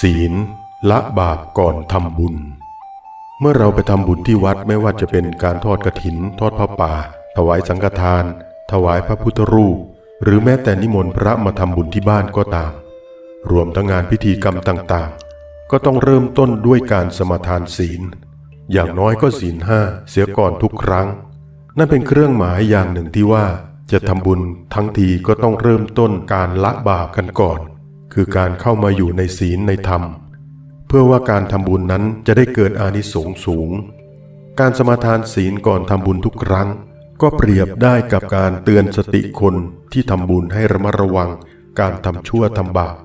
ศีลละบาปก่อนทำบุญ เมื่อเราไปทำบุญที่วัดไม่ว่าจะเป็นการทอดกระถิน ทอดผ้าป่า ถวายสังฆทาน ถวายพระพุทธรูป หรือแม้แต่นิมนต์พระมาทำบุญที่บ้านก็ตาม รวมทั้งงานพิธีกรรมต่างๆ ก็ต้องเริ่มต้นด้วยการสมาทานศีล อย่างน้อยก็ศีลห้าเสียก่อนทุกครั้ง นั่นเป็นเครื่องหมายอย่างหนึ่งที่ว่าจะทำบุญทั้งทีก็ต้องเริ่มต้นการละบาปกันก่อน คือการเข้ามาอยู่ในศีลในธรรม เพื่อว่าการทำบุญนั้นจะได้เกิดอานิสงส์สูง การสมาทานศีลก่อนทำบุญทุกครั้ง ก็เปรียบได้กับการเตือนสติคนที่ทำบุญให้ระมัดระวังการทำชั่วทำบาป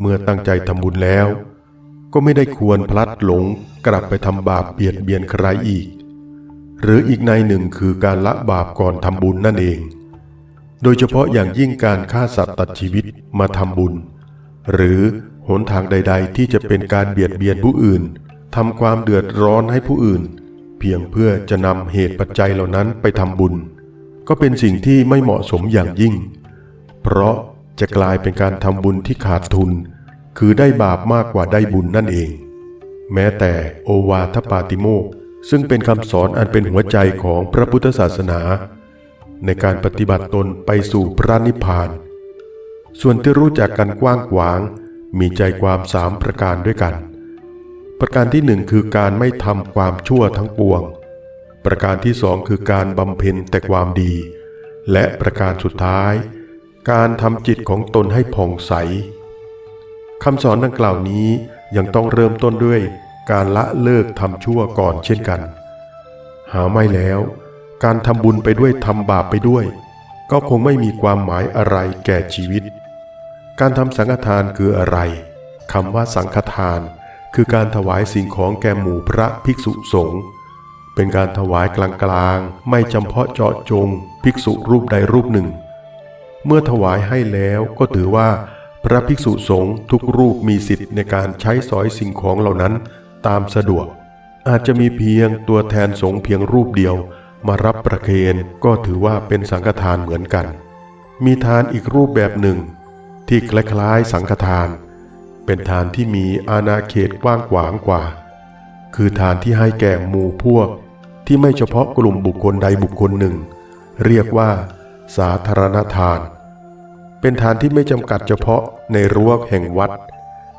เมื่อตั้งใจทำบุญแล้ว ก็ไม่ได้ควรพลัดหลงกลับไปทำบาปเบียดเบียนใครอีก หรืออีกในหนึ่งคือการละบาปก่อนทำบุญนั่นเอง โดยเฉพาะอย่างยิ่งการฆ่าสัตว์ตัดชีวิตมาทำบุญ หรือหนทางใด ๆ ที่จะเป็นการเบียดเบียนผู้อื่นทำความเดือดร้อนให้ผู้อื่น เพียงเพื่อจะนำเหตุปัจจัยเหล่านั้นไปทำบุญ ก็เป็นสิ่งที่ไม่เหมาะสมอย่างยิ่ง เพราะจะกลายเป็นการทำบุญที่ขาดทุน คือได้บาปมากกว่าได้บุญนั่นเอง แม้แต่โอวาทปาติโมกซึ่งเป็นคำสอนอันเป็นหัวใจของพระพุทธศาสนา ในการปฏิบัติตนไปสู่พระนิพพาน ส่วนที่รู้จักกันกว้างขวาง มีใจความสามประการด้วยกัน ประการที่หนึ่งคือการไม่ทำความชั่วทั้งปวง ประการที่สองคือการบำเพ็ญแต่ความดี และประการสุดท้าย การทำจิตของตนให้ผ่องใสคำสอนดังกล่าวนี้ยังต้องเริ่มต้นด้วยการละเลิกทำชั่วก่อนเช่นกัน หาไม่แล้ว การทำบุญไปด้วยทำบาปไปด้วย ก็คงไม่มีความหมายอะไรแก่ชีวิต การทำสังฆทานคืออะไรคำว่าสังฆทาน คือการถวายสิ่งของแก่หมู่พระภิกษุสงฆ์เป็นการถวายกลางๆ ไม่จำเพาะเจาะจงภิกษุรูปใดรูปหนึ่ง เมื่อถวายให้แล้วก็ถือว่าพระภิกษุสงฆ์ทุกรูปมีสิทธิ์ในการใช้สอยสิ่งของเหล่านั้นตามสะดวก อาจจะมีเพียงตัวแทนสงฆ์เพียงรูปเดียว มารับประเคนก็ถือว่าเป็นสังฆทานเหมือนกัน มีทานอีกรูปแบบหนึ่ง ที่คล้ายๆสังฆทาน เป็นทานที่มีอาณาเขตกว้างขวางกว่า คือทานที่ให้แก่หมู่พวก ที่ไม่เฉพาะกลุ่มบุคคลใดบุคคลหนึ่ง เรียกว่า สาธารณทาน เป็นทานที่ไม่จำกัดเฉพาะในรั้วแห่งวัด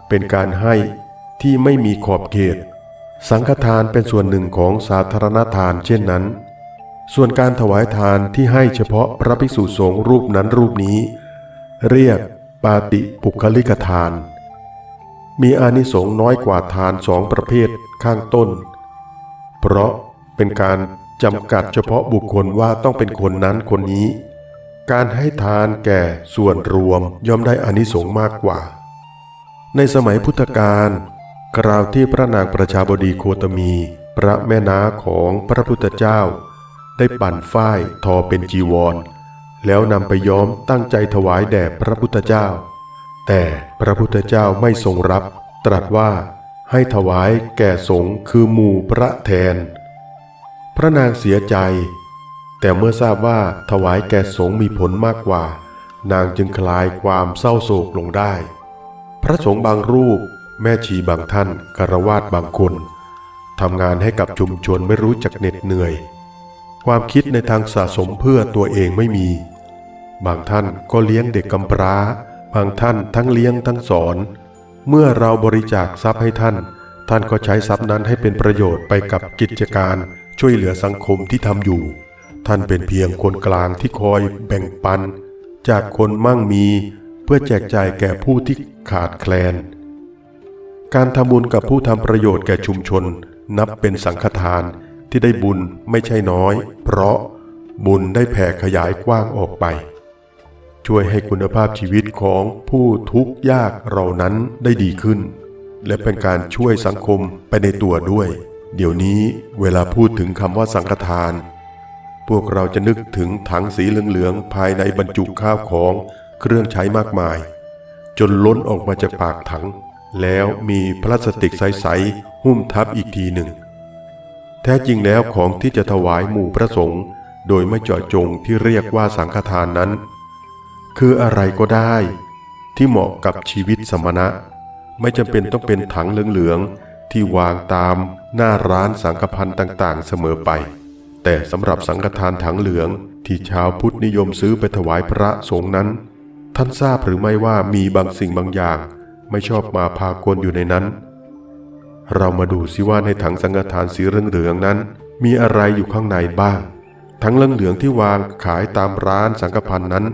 เป็นการให้ที่ไม่มีขอบเขต สังฆทานเป็นส่วนหนึ่งของสาธารณทานเช่นนั้น ส่วนการถวายทานที่ให้เฉพาะพระภิกษุสงฆ์รูปนั้นรูปนี้ เรียก ปาติปุคลิกทาน มีอานิสงส์น้อยกว่าทานสองประเภทข้างต้น เพราะเป็นการจำกัดเฉพาะบุคคลว่าต้องเป็นคนนั้นคนนี้ การให้ทานแก่ส่วนรวมย่อมได้อานิสงส์มากกว่า ในสมัยพุทธกาลกล่าวที่พระนางประชาบดีโคตมี พระแม่นาของพระพุทธเจ้า ได้ปั่นฝ้ายทอเป็นจีวร แล้วนำไปย้อมตั้งใจถวายแด่พระพุทธเจ้า แต่พระพุทธเจ้าไม่ทรงรับ ตรัสว่าให้ถวายแก่สงฆ์คือหมู่พระแทน พระนางเสียใจ แต่เมื่อทราบว่าถวายแก่สงฆ์มีผลมากกว่า นางจึงคลายความเศร้าโศกลงได้ พระสงฆ์บางรูป แม่ชีบางท่านกรวาดบางคนทำงานให้กับชุมชนไม่รู้จักเหน็ดเหนื่อย ความคิดในทางสะสมเพื่อตัวเองไม่มี บางท่านก็เลี้ยงเด็กกำพร้า บางท่านทั้งเลี้ยงทั้งสอน เมื่อเราบริจาคทรัพย์ให้ท่าน ท่านก็ใช้ทรัพย์นั้นให้เป็นประโยชน์ไปกับกิจการช่วยเหลือสังคมที่ทำอยู่ ท่านเป็นเพียงคนกลางที่คอยแบ่งปัน จากคนมั่งมีเพื่อแจกจ่ายแก่ผู้ที่ขาดแคลน การทำบุญกับผู้ทำประโยชน์แก่ชุมชน นับเป็นสังฆทาน ที่ได้บุญไม่ใช่น้อย เพราะบุญได้แผ่ขยายกว้างออกไป ช่วยให้คุณภาพชีวิตของผู้ทุกข์ยากเหล่านั้นได้ดีขึ้น และเป็นการช่วยสังคมไปในตัวด้วย เดี๋ยวนี้เวลาพูดถึงคำว่าสังฆทาน พวกเราจะนึกถึงถังสีเหลืองๆภายในบรรจุข้าวของเครื่องใช้มากมาย จนล้นออกมาจากปากถัง แล้วมีพลาสติกใสๆหุ้มทับอีกทีหนึ่ง แท้จริงแล้วของที่จะถวายหมู่พระสงฆ์โดยไม่เจาะจงที่เรียกว่าสังฆทานนั้น คืออะไรก็ได้ ที่เหมาะกับชีวิตสมณะ ไม่จำเป็นต้องเป็นถังเหลืองๆที่วางตามหน้าร้านสังฆพันธ์ต่างๆ เสมอไป แต่สำหรับสังฆทานถังเหลืองที่ชาวพุทธนิยมซื้อไปถวายพระสงฆ์นั้น ท่านทราบหรือไม่ว่ามีบางสิ่งบางอย่าง ไม่ชอบมาพากลอยู่ในนั้น เรามาดูซิว่าในถังสังฆทานสีเหลืองๆนั้น มีอะไรอยู่ข้างในบ้าง ทั้งเหลืองๆที่วางขายตามร้านสังฆพันธ์นั้น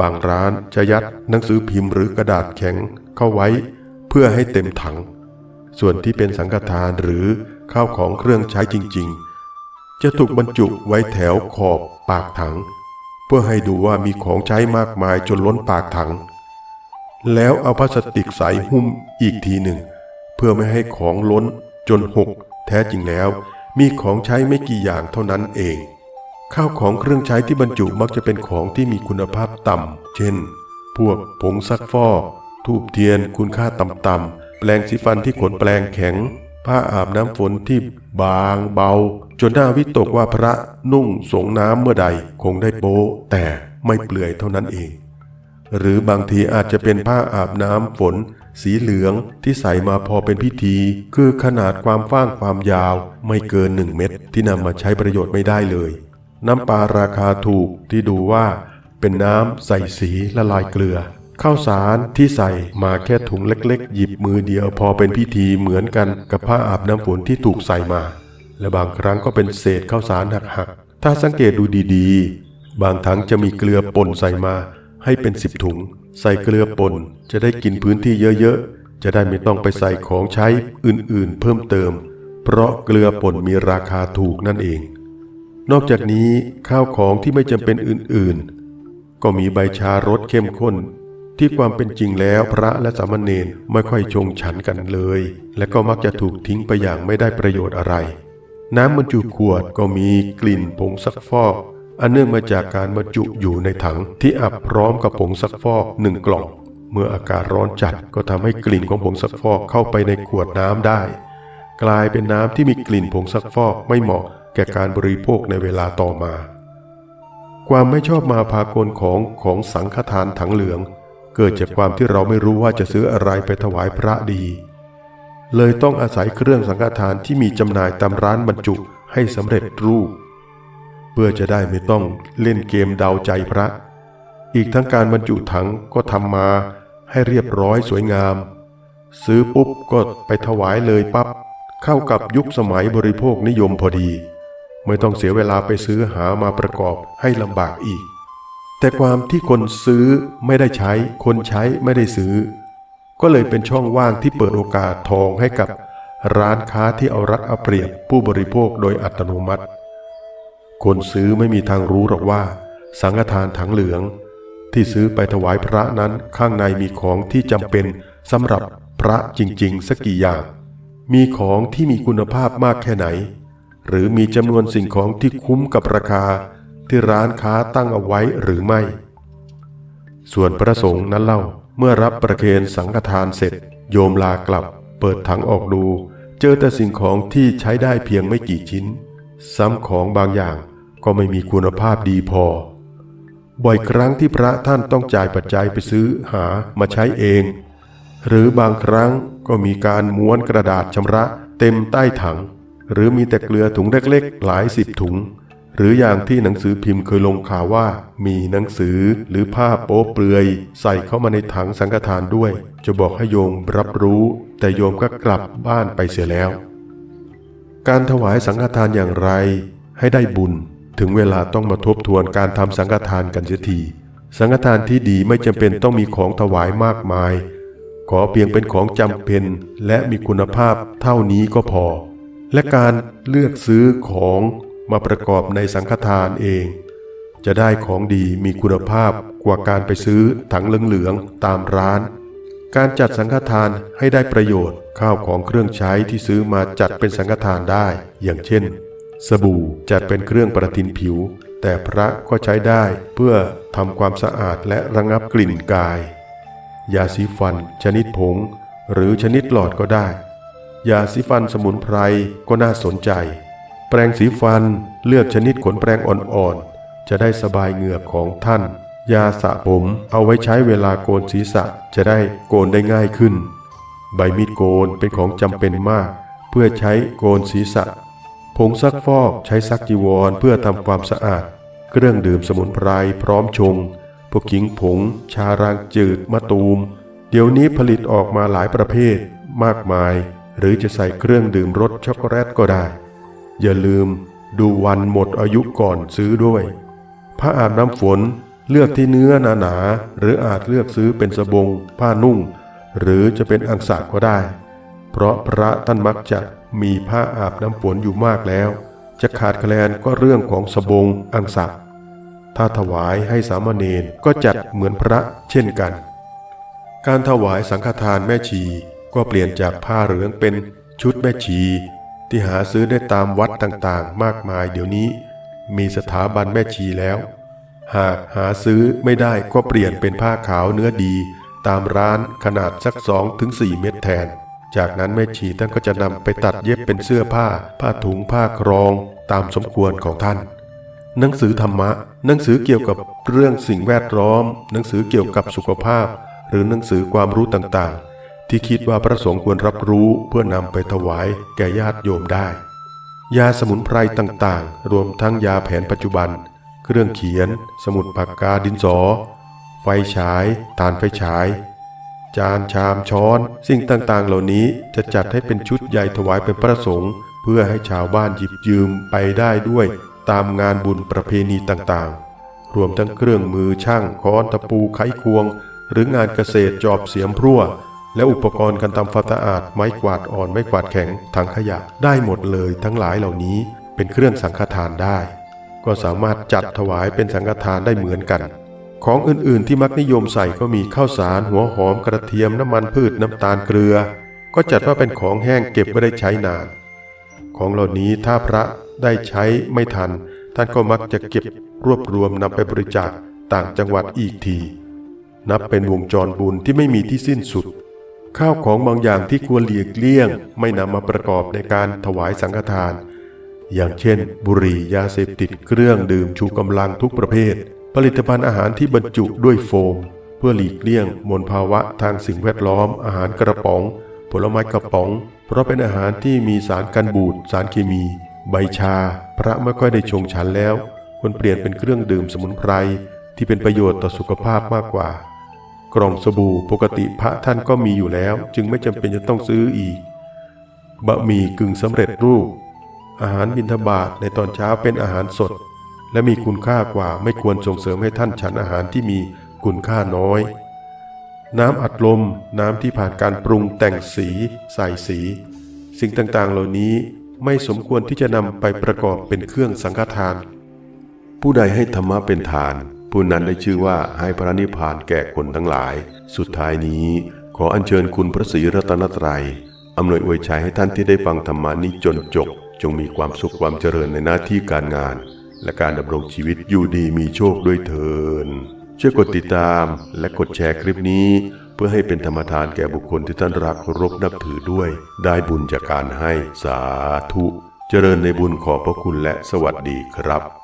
บางร้านจะยัดหนังสือพิมพ์หรือกระดาษแข็งเข้าไว้ เพื่อให้เต็มถัง ส่วนที่เป็นสังฆทานหรือข้าวของเครื่องใช้จริง ๆ จะถูกบรรจุไว้แถวขอบปากถัง เพื่อให้ดูว่ามีของใช้มากมายจนล้นปากถัง แล้วเอาพลาสติกใสหุ้มอีกทีหนึ่ง เพื่อไม่ให้ของล้นจนหก แท้จริงแล้ว มีของใช้ไม่กี่อย่างเท่านั้นเอง ข้าวของเครื่องใช้ที่บรรจุมักจะเป็นของที่มีคุณภาพต่ำ เช่น พวกผงซักฟอกทูบเทียน คุณค่าต่ำๆ แปลงสีฟันที่ขนแปลงแข็ง ผ้าอาบน้ำฝนที่บางเบา จนน่าวิตกว่าพระนุ่งสงน้ำเมื่อใดคงได้โป๊แต่ไม่เปลือยเท่านั้นเอง หรือบางทีอาจจะเป็นผ้าอาบน้ำฝน สีเหลืองที่ใส่มาพอเป็นพิธี คือขนาดความฟ้างความยาวไม่เกินหนึ่งเม็ดที่นำมาใช้ประโยชน์ไม่ได้เลย น้ำปลาราคาถูกที่ดูว่าเป็นน้ำใส่สีละลายเกลือข้าวสารที่ใส่มาแค่ถุงเล็กๆ หยิบมือเดียวพอเป็นพิธีเหมือนกันกับผ้าอาบน้ำฝนที่ถูกใส่มา และบางครั้งก็เป็นเศษข้าวสารหักๆถ้าสังเกตดูดีๆ บางถังจะมีเกลือป่นใส่มา ให้เป็นสิบถุง ใส่เกลือป่นจะได้กินพื้นที่เยอะๆ จะได้ไม่ต้องไปใส่ของใช้อื่นๆ เพิ่มเติม เพราะเกลือป่นมีราคาถูกนั่นเอง นอกจากนี้ข้าวของที่ไม่จำเป็นอื่นๆ ก็มีใบชารสเข้มข้น ที่ความเป็นจริงแล้วพระและสามเณรไม่ค่อยชงฉันกันเลย และก็มักจะถูกทิ้งไปอย่างไม่ได้ประโยชน์อะไร น้ำบรรจุขวดก็มีกลิ่นผงซักฟอก อันเนื่องมาจากการบรรจุอยู่ในถังที่อับพร้อมกับผงซักฟอกหนึ่งกล่อง เมื่ออากาศร้อนจัดก็ทำให้กลิ่นของผงซักฟอกเข้าไปในขวดน้ำได้ กลายเป็นน้ำที่มีกลิ่นผงซักฟอกไม่เหมาะแก่การบริโภคในเวลาต่อมา ความไม่ชอบมาพากลของของสังฆทานถังเหลือง เกิดจากความที่เราไม่รู้ว่าจะซื้ออะไรไปถวายพระดี เลยต้องอาศัยเครื่องสังฆทานที่มีจำหน่ายตามร้านบรรจุให้สำเร็จรูป เพื่อจะได้ไม่ต้องเล่นเกมเดาใจพระ อีกทั้งการบรรจุถังก็ทำมาให้เรียบร้อยสวยงาม ซื้อปุ๊บก็ไปถวายเลยปับ๊บเข้ากับยุคสมัยบริโภคนิยมพอดี ไม่ต้องเสียเวลาไปซื้อหามาประกอบให้ลำบากอีก แต่ความที่คนซื้อไม่ได้ใช้คนใช้ไม่ได้ซื้อ ก็เลยเป็นช่องว่างที่เปิดโอกาสทองให้กับร้านค้าที่เอารัดเอาเปรียบผู้บริโภคโดยอัตโนมัติ คนซื้อไม่มีทางรู้หรอกว่า สังฆทานถังเหลือง ที่ซื้อไปถวายพระนั้นข้างในมีของที่จำเป็นสำหรับพระจริง ๆ สักกี่อย่าง มีของที่มีคุณภาพมากแค่ไหน หรือมีจำนวนสิ่งของที่คุ้มกับราคาที่ร้านค้าตั้งเอาไว้หรือไม่ ส่วนพระสงฆ์นั้นเล่าเมื่อรับประเคนสังฆทานเสร็จ โยมลากลับ เปิดถังออกดู เจอแต่สิ่งของที่ใช้ได้เพียงไม่กี่ชิ้น ซ้ำของบางอย่างก็ไม่มีคุณภาพดีพอ บ่อยครั้งที่พระท่านต้องจ่ายปัจจัยไปซื้อหามาใช้เอง หรือบางครั้งก็มีการม้วนกระดาษชำระเต็มใต้ถัง หรือมีแต่เกลือถุงเล็กๆ หลายสิบถุง หรืออย่างที่หนังสือพิมพ์เคยลงข่าวว่า มีหนังสือหรือผ้าโป๊เปลือย ใส่เข้ามาในถังสังฆทานด้วย จะบอกให้โยมรับรู้ แต่โยมก็กลับบ้านไปเสียแล้ว การถวายสังฆทานอย่างไร ให้ได้บุญ ถึงเวลาต้องมาทบทวนการทำสังฆทานกันเสียทีสังฆทานที่ดีไม่จำเป็นต้องมีของถวายมากมาย ขอเพียงเป็นของจำเป็นและมีคุณภาพเท่านี้ก็พอ และการเลือกซื้อของมาประกอบในสังฆทานเอง จะได้ของดีมีคุณภาพกว่าการไปซื้อถังเหลืองๆตามร้าน การจัดสังฆทานให้ได้ประโยชน์ ข้าวของเครื่องใช้ที่ซื้อมาจัดเป็นสังฆทานได้ อย่างเช่น สบู่จัดเป็นเครื่องประทินผิว แต่พระก็ใช้ได้เพื่อทำความสะอาดและระงับกลิ่นกาย ยาสีฟัน ชนิดผง หรือชนิดหลอดก็ได้ ยาสีฟันสมุนไพรก็น่าสนใจ แปรงสีฟันเลือกชนิดขนแปรงอ่อนๆจะได้สบายเหงือกของท่าน ยาสระผมเอาไว้ใช้เวลาโกนศีรษะจะได้โกนได้ง่ายขึ้น ใบมีดโกนเป็นของจำเป็นมาก เพื่อใช้โกนศีรษะ ผงซักฟอกใช้ซักจีวรเพื่อทำความสะอาด เครื่องดื่มสมุนไพรพร้อมชง พวกขิงผง ชารางจืดมะตูม เดี๋ยวนี้ผลิตออกมาหลายประเภทมากมาย หรือจะใส่เครื่องดื่มรสช็อกโกแลตก็ได้ อย่าลืมดูวันหมดอายุก่อนซื้อด้วยผ้าอาบน้ำฝน เลือกที่เนื้อหนาๆหรืออาจเลือกซื้อเป็นสบง ผ้านุ่ง หรือจะเป็นอังสะก็ได้ เพราะพระท่านมักจะมีผ้าอาบน้ำฝนอยู่มากแล้ว จะขาดแคลนก็เรื่องของสบงอังสะถ้าถวายให้สามเณรก็จัดเหมือนพระเช่นกัน การถวายสังฆทานแม่ชีก็เปลี่ยนจากผ้าเหลืองเป็นชุดแม่ชี ที่หาซื้อได้ตามวัดต่างๆ มากมายเดี๋ยวนี้ มีสถาบันแม่ชีแล้ว หากหาซื้อไม่ได้ก็เปลี่ยนเป็นผ้าขาวเนื้อดี ตามร้านขนาดสัก2ถึง4เม็ดแทน จากนั้นแม่ชีท่านก็จะนำไปตัดเย็บเป็นเสื้อผ้า ผ้าถุงผ้าครองตามสมควรของท่าน หนังสือธรรมะ หนังสือเกี่ยวกับเรื่องสิ่งแวดล้อม หนังสือเกี่ยวกับสุขภาพ หรือหนังสือความรู้ต่างๆ ที่คิดว่าพระสงฆ์ควรรับรู้เพื่อนำไปถวายแก่ญาติโยมได้ ยาสมุนไพรต่างๆ รวมทั้งยาแผนปัจจุบัน เครื่องเขียน สมุดปากกาดินสอ ไฟฉายตานไฟฉาย จานชามช้อน สิ่งต่างๆ เหล่านี้จะจัดให้เป็นชุดใหญ่ถวายเป็นพระสงฆ์เพื่อให้ชาวบ้านหยิบยืมไปได้ด้วยตามงานบุญประเพณีต่างๆ รวมทั้งเครื่องมือช่างค้อนตะปูไขควง หรืองานเกษตรจอบเสียมพรั่ว และอุปกรณ์การทำความสะอาดไม้กวาดอ่อนไม้กวาดแข็งถังขยะได้หมดเลยทั้งหลายเหล่านี้เป็นเครื่องสังฆทานได้ ก็สามารถจัดถวายเป็นสังฆทานได้เหมือนกัน ของอื่นๆที่มักนิยมใส่ก็มีข้าวสารหัวหอมกระเทียมน้ำมันพืชน้ำตาลเกลือ ก็จัดว่าเป็นของแห้งเก็บไว้ได้ใช้นาน ของเหล่านี้ถ้าพระได้ใช้ไม่ทัน ท่านก็มักจะเก็บรวบรวมนำไปบริจาคต่างจังหวัดอีกที นับเป็นวงจรบุญที่ไม่มีที่สิ้นสุด ข้าวของบางอย่างที่ควรหลีกเลี่ยง ไม่นำมาประกอบในการถวายสังฆทาน อย่างเช่น บุหรี่ยาเสพติดเครื่องดื่มชูกำลังทุกประเภท ผลิตภัณฑ์อาหารที่บรรจุด้วยโฟม เพื่อหลีกเลี่ยงมลภาวะทางสิ่งแวดล้อม อาหารกระป๋อง ผลไม้กระป๋อง เพราะเป็นอาหารที่มีสารกันบูดสารเคมี ใบชา พระไม่ค่อยได้ชงฉันแล้วควรเปลี่ยนเป็นเครื่องดื่มสมุนไพรที่เป็นประโยชน์ต่อสุขภาพมากกว่า กล่องสบู่ปกติพระท่านก็มีอยู่แล้ว จึงไม่จำเป็นจะต้องซื้ออีกบะหมี่กึ่งสำเร็จรูป อาหารบิณฑบาตในตอนเช้าเป็นอาหารสด และมีคุณค่ากว่าไม่ควรส่งเสริมให้ท่านฉันอาหารที่มีคุณค่าน้อย น้ำอัดลม น้ำที่ผ่านการปรุงแต่งสี ใส่สี สิ่งต่างๆ เหล่านี้ไม่สมควรที่จะนำไปประกอบเป็นเครื่องสังฆทาน ผู้ใดให้ธรรมะเป็นทาน ผู้นั้นได้ชื่อว่าให้พระนิพพานแก่คนทั้งหลาย สุดท้ายนี้ขออัญเชิญคุณพระศรีรัตนตรัยอำนวยอวยชัยให้ท่านที่ได้ฟังธรรมานี้จนจบ จงมีความสุขความเจริญในหน้าที่การงาน และการดำรงชีวิตอยู่ดีมีโชคด้วยเถินช่วยกดติดตามและกดแชร์คลิปนี้ เพื่อให้เป็นธรรมทานแก่บุคคลที่ท่านรักรบนับถือด้วย ได้บุญจากการให้สาธุ เจริญในบุญขอพระคุณและสวัสดีครับ